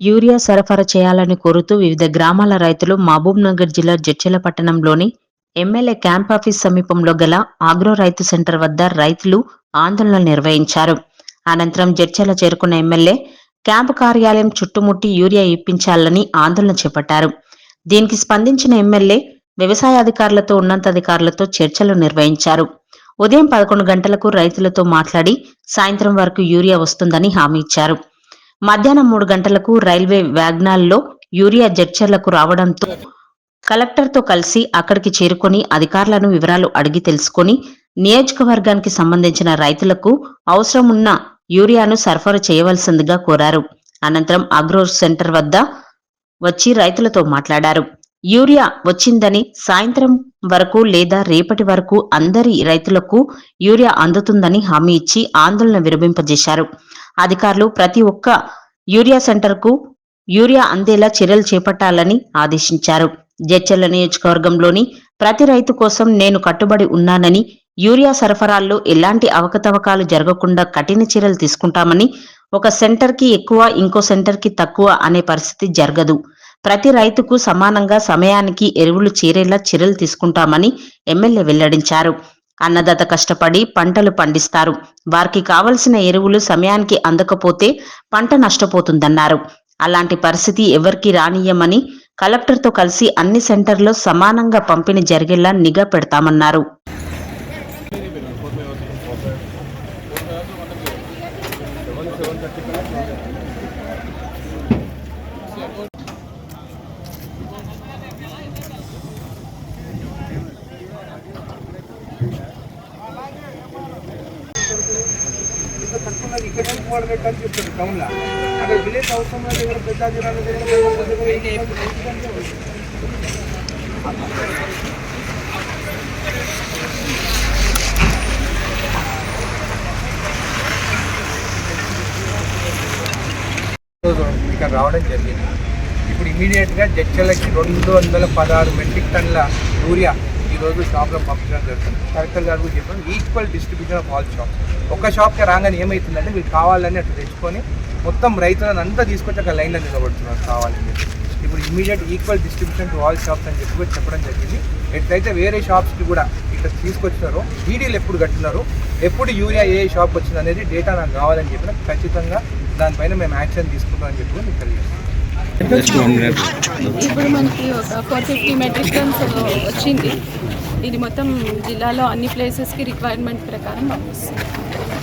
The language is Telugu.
యూరియా సరఫరా చేయాలని కోరుతూ వివిధ గ్రామాల రైతులు మహబూబ్నగర్ జిల్లా జడ్చెల పట్టణంలోని ఎమ్మెల్యే క్యాంప్ ఆఫీస్ సమీపంలో గల ఆగ్రో రైతు సెంటర్ వద్ద రైతులు ఆందోళన నిర్వహించారు. అనంతరం జడ్చెల చేరుకున్న ఎమ్మెల్యే క్యాంపు కార్యాలయం చుట్టుముట్టి యూరియా ఇప్పించాలని ఆందోళన చేపట్టారు. దీనికి స్పందించిన ఎమ్మెల్యే వ్యవసాయ అధికారులతో ఉన్నతాధికారులతో చర్చలు నిర్వహించారు. ఉదయం పదకొండు గంటలకు రైతులతో మాట్లాడి సాయంత్రం వరకు యూరియా వస్తుందని హామీ ఇచ్చారు. మధ్యాహ్నం మూడు గంటలకు రైల్వే వ్యాగ్నాల్లో యూరియా జడ్చర్లకు రావడంతో కలెక్టర్తో కలిసి అక్కడికి చేరుకొని అధికారులను వివరాలు అడిగి తెలుసుకొని నియోజకవర్గానికి సంబంధించిన రైతులకు అవసరం ఉన్న యూరియాను సరఫరా చేయవలసిందిగా కోరారు. అనంతరం అగ్రో సెంటర్ వద్ద వచ్చి రైతులతో మాట్లాడారు. యూరియా వచ్చిందని సాయంత్రం వరకు లేదా రేపటి వరకు అందరి రైతులకు యూరియా అందుతుందని హామీ ఇచ్చి ఆందోళన విరమింపజేశారు. అధికారులు ప్రతి ఒక్క యూరియా సెంటర్కు యూరియా అందేలా చర్యలు చేపట్టాలని ఆదేశించారు. జడ్చర్ల నియోజకవర్గంలోని ప్రతి రైతు కోసం నేను కట్టుబడి ఉన్నానని యూరియా సరఫరాల్లో ఎలాంటి అవకతవకాలు జరగకుండా కఠిన చర్యలు తీసుకుంటామని ఒక సెంటర్కి ఎక్కువ ఇంకో సెంటర్కి తక్కువ అనే పరిస్థితి జరగదు. ప్రతి రైతుకు సమానంగా సమయానికి ఎరువులు చేరేలా చర్యలు తీసుకుంటామని ఎమ్మెల్యే వెల్లడించారు. అన్నదాత కష్టపడి పంటలు పండిస్తారు. వారికి కావలసిన ఎరువులు సమయానికి అందకపోతే పంట నష్టపోతుందన్నారు. అలాంటి పరిస్థితి ఎవరికి రానియమని కలెక్టర్తో కలిసి అన్ని సెంటర్లో సమానంగా పంపిణీ జరిగేలా నిఘా పెడతామన్నారు. ఇంత తక్కువ ఇక్కడ నుంచి వాడಬೇಕು అని చెప్తారు టౌన్లో. అక్కడ విలేజ్ అవసరం లేదు ఇక్కడ పెద్ద జిల్లాలో ఇక్కడ రావడం జరిగింది. ఇప్పుడు ఇమీడియట్గా జడ్చలకి రెండు వందల పదహారు మెట్రిక్ టన్ల యూరియా ఈరోజు షాప్లో పంపించడం జరుగుతుంది. కలెక్టర్ గారు కూడా చెప్పాను equal distribution of all shop ఒక షాప్కి రాగానే ఏమవుతుందంటే మీకు కావాలని అట్లా తెచ్చుకొని మొత్తం రైతులను అంతా తీసుకొచ్చి అక్కడ లైన్లో నిలబడుతున్నారు కావాలని ఇప్పుడు immediate equal distribution to all shops అని చెప్పి చెప్పడం జరిగింది. ఎట్లయితే వేరే షాప్స్కి కూడా ఇక్కడ తీసుకొచ్చారో డీడీలు ఎప్పుడు కట్టినారో ఎప్పుడు యూరియా ఏ షాప్ వచ్చింది అనేది డేటా నాకు కావాలని చెప్పిన ఖచ్చితంగా దానిపైన మేము యాక్షన్ తీసుకుంటామని చెప్పి మీకు తెలియజేస్తాం ఇప్పుడు మనకి ఒక ఫోర్ ఫిఫ్టీ మెట్రిక్ టన్స్ వచ్చింది. ఇది మొత్తం జిల్లాలో అన్ని ప్లేసెస్కి రిక్వైర్మెంట్ ప్రకారం పంపిస్తుంది